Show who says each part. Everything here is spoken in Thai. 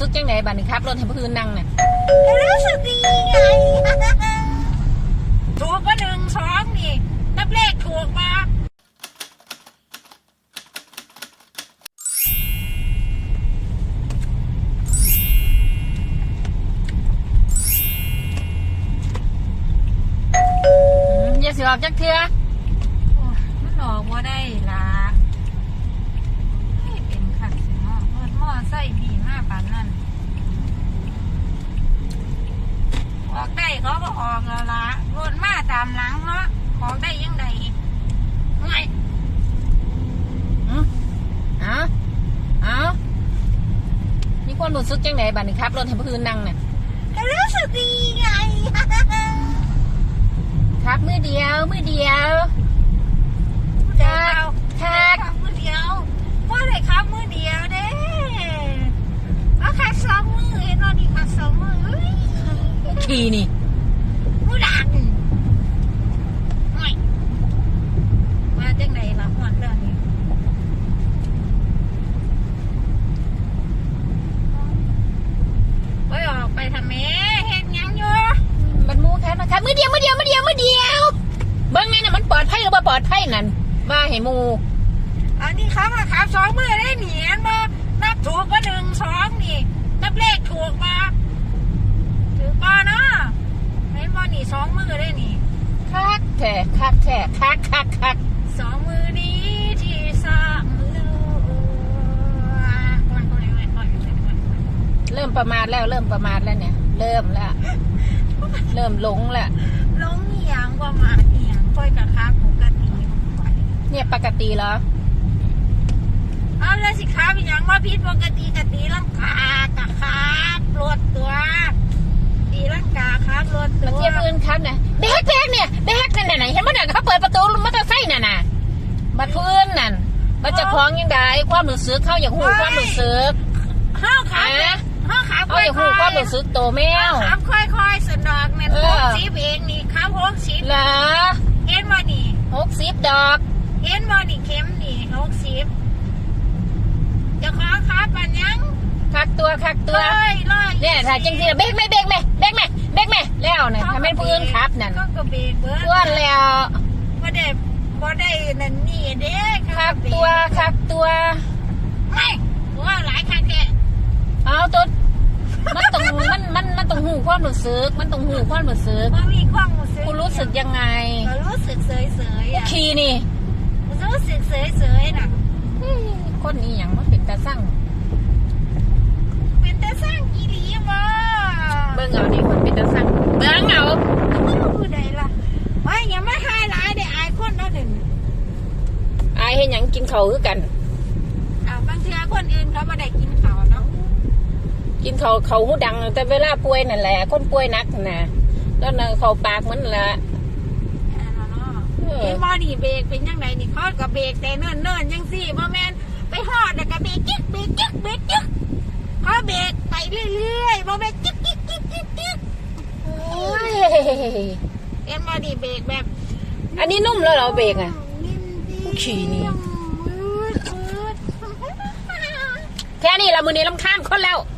Speaker 1: สึกจังไหนบัดนี้ครับรถให้ผู้อื่นนั่งน่ะ
Speaker 2: รู้สึกดีไง ถูกว่าหนึ่งสองนี่นับเลขถูกมา
Speaker 1: อืมอย่าสิออกจักเทื่อ
Speaker 2: โอ้ยมันออกว่าได้ละไม่เป็นขัดสิเนาะรถมอไซค์ดีมากปานนั้นออกได้เขาก็ ออกแล้วละรถมาตามหลังเนาะออกได้ยังไงไง
Speaker 1: อืมเอาเอามีความรู้สึกจังไหนบัดนี้ครับรถให้ผู้อื่นนั่งน่ะ
Speaker 2: รู้สึกดีไง
Speaker 1: ครับมือเดียวมือเดียว
Speaker 2: เดียว
Speaker 1: ครับ
Speaker 2: ขับมือเดียวว่าได้ขับมือเดียวเด้เอาขับสองมือเห็นว่านี่ขับสองมือเฮ้ย
Speaker 1: ขี่นี่
Speaker 2: มือดังไม่มาจังไหนล่ะหอนเรื่องนี้ไปออกไปทำ แม่เห็นยังอยู่
Speaker 1: มันมูครับนะครับมือเดียวมือเดียวมือเดียวมือเดียวเบิ้งไงน่ะมันปลอดภัยหรือว่าปลอดภัยนั่นว่าให้หมู
Speaker 2: อันนี้ครับอะครับสองมือได้หนีมานับถูกก็หนึ่งสองนี่นับเลขถูกมาถือป้าเนาะเห็นบ่นี่สองมือได้นี่
Speaker 1: คักแท้คักแท้คักคักคัก
Speaker 2: สองมือนี้ที่สร้างมือ
Speaker 1: เริ่ มประมาทแล้ว เริ่มประมาทแล้วเนี่ย เริ่มแล้วเริ่มหลงแล้ว
Speaker 2: ลงเหียงว่ามาเหียงค่อยกระคักปกติไป
Speaker 1: เนี่ยปกติเหรอ
Speaker 2: เอาเลยสิครับอีหยังว่าพิษปกติกติลังกากะครับรถตัวตีลังกาครับรถตั
Speaker 1: มาวเทียบอื่นครับเนี่ยแบกแบกเนี่ยแบกนั่นน่ะเห็นมั้ยเนี่ยเขาเปิดประตูมอเตอร์ไซค์น่ะน่ะบัดพื้นนั่นบัดเจะคล้าของยังไงความรู้สึกเขาอยากหูความรู้สึก
Speaker 2: ห้าวขา
Speaker 1: อะ
Speaker 2: ห้าวขา
Speaker 1: เขาอยากหูความรู้สึกโตแมว
Speaker 2: ห้าวขาค่อยๆสนอกแม่น
Speaker 1: เอ
Speaker 2: ห
Speaker 1: อ
Speaker 2: กสิบเองนี่ครับหกสิบ
Speaker 1: เหรอ
Speaker 2: เห็นว่านี่
Speaker 1: หกสิบดอก
Speaker 2: เห็นว่านี่เข็มนี่หกสิบเจะขอครับปันยัง
Speaker 1: คักตัวคักตัว
Speaker 2: ร้อยร้อย
Speaker 1: เนี่ยถ้าจังที่เบรกไหมเบรกไหมเบรกไหมเบรกไหมแล้วเนี่ยถ้าเป็นผู้อื่นครับนั่น
Speaker 2: ก็กระเบรกเบิร์ด
Speaker 1: ส่วนแล้ว
Speaker 2: บ่ได้บ่ได้นั่นนี่เด้
Speaker 1: คักตัวคักตัว
Speaker 2: ไม่ว่าหลายครั้งแค่
Speaker 1: เอาตัว มันต้องมันมันมันต้องหูความรู้สึก มันต้องหูความรู้สึก
Speaker 2: บ่มีความรู้สึก
Speaker 1: กูรู้สึกยังไง
Speaker 2: ก็รู้สึกเสยเสย
Speaker 1: กู
Speaker 2: อะ
Speaker 1: ขี่นี่
Speaker 2: รู้สึกเสยเสยน่ะ
Speaker 1: เฮ้ยคนนี้อย่างมันเป็นตาสั่ง
Speaker 2: เป็นแต่สร้างกีรีบ่
Speaker 1: เบิ่งเอานี่คนเป็นตาสั่งเบิ่งเอา
Speaker 2: ผู้ใดล่ะว่าอย่ามาทายหลายได้อายคนเนาะหนึ่ง
Speaker 1: อายเห็นหยังกินเขาวคือกัน
Speaker 2: อ่าบางเทื่อคนอื่นเขาบ่ได้กินข้าวเนาะ
Speaker 1: กินเขาวเขาหูดัง แต่เวลาป่วยนั่นแหละ คนป่วยหนักน่ะแล้วน่ะเขาปากมันละ
Speaker 2: อ่าเนาะ
Speaker 1: เออ
Speaker 2: เห็นบ่นี่เบรกเป็นยังไงนี่เขาก็เบรกแต่เนิ่นๆจังซี่บ่แม่นไปฮอดแล้วก็เบรกจึ๊กเบรกจึ๊กเบรกจึ๊กเขาเบรกไปเรื่อยๆบ่แม่นจึ๊กจึ๊กจึ๊กจึ๊กจึ๊ก
Speaker 1: โอ้ย
Speaker 2: เอ็นบ่นี่เบรกแบบ
Speaker 1: อันนี้นุ่มแล้วเหราเบรกอะ
Speaker 2: นิ่มดี
Speaker 1: ขี่นี่
Speaker 2: มืดมืด
Speaker 1: แค่นี้ละมือนี้ลำคาญคนแล้ว
Speaker 2: เ